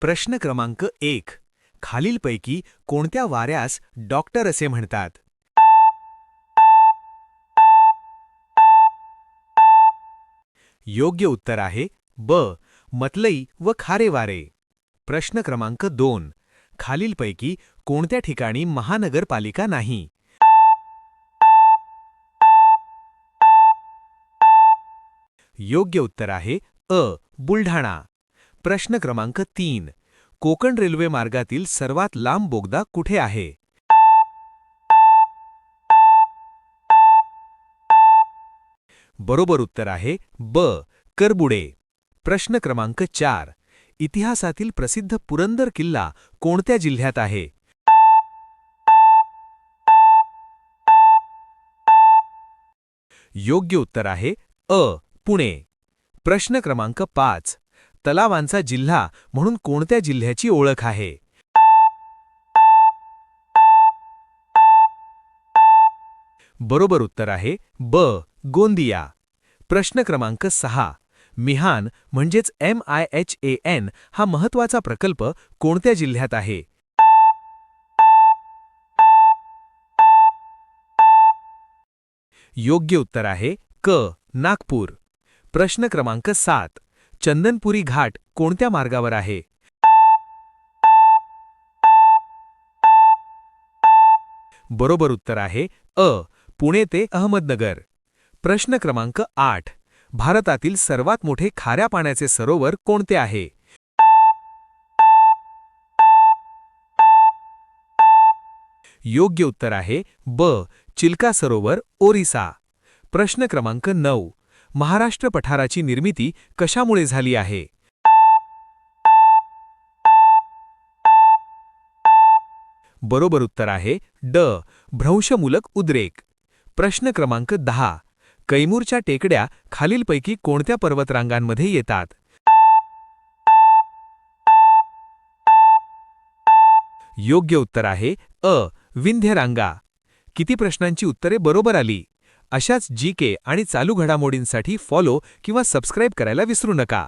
प्रश्न क्रमांक एक. खालीलपैकी कोणत्या वाऱ्यास डॉक्टर असे म्हणतात? योग्य उत्तर आहे ब. मतलई व खारे वारे. प्रश्न क्रमांक दोन. खालीलपैकी कोणत्या ठिकाणी महानगरपालिका नाही? योग्य उत्तर आहे अ. बुलढाणा. प्रश्न क्रमांक तीन. कोकण रेल्वे मार्गातील सर्वात लांब बोगदा कुठे आहे? बरोबर उत्तर आहे ब. करबुडे. प्रश्न क्रमांक चार. इतिहासातील प्रसिद्ध पुरंदर किल्ला कोणत्या जिल्ह्यात आहे? योग्य उत्तर आहे अ. पुणे. प्रश्न क्रमांक पाच. तलावांचा जिल्हा म्हणून कोणत्या जिल्ह्याची ओळख आहे? बरोबर उत्तर आहे ब. गोंदिया. प्रश्न क्रमांक सहा. मिहान म्हणजेच M I H A N हा महत्त्वाचा प्रकल्प कोणत्या जिल्ह्यात आहे? योग्य उत्तर आहे क. नागपूर. प्रश्न क्रमांक सात. चंदनपुरी घाट कोणत्या मार्गावर आहे? बरोबर उत्तर आहे अ पुणे ते अहमदनगर. प्रश्न क्रमांक आठ. भारतातील सर्वात मोठे खाऱ्या पाण्याचे सरोवर कोणते आहे? योग्य उत्तर आहे ब चिल्का सरोवर ओरिसा. प्रश्न क्रमांक नऊ. महाराष्ट्र पठाराची निर्मिती कशामुळे झाली आहे? बरोबर उत्तर आहे ड. भ्रंशमूलक उद्रेक. प्रश्न क्रमांक दहा. कैमूरच्या टेकड्या खालीलपैकी कोणत्या पर्वतरांगांमध्ये येतात? योग्य उत्तर आहे अ. विंध्यरांगा. किती प्रश्नांची उत्तरे बरोबर आली? अशाच जी के आणि चालू घडामोडींसाठी फॉलो किंवा सबस्क्राईब करायला विसरू नका.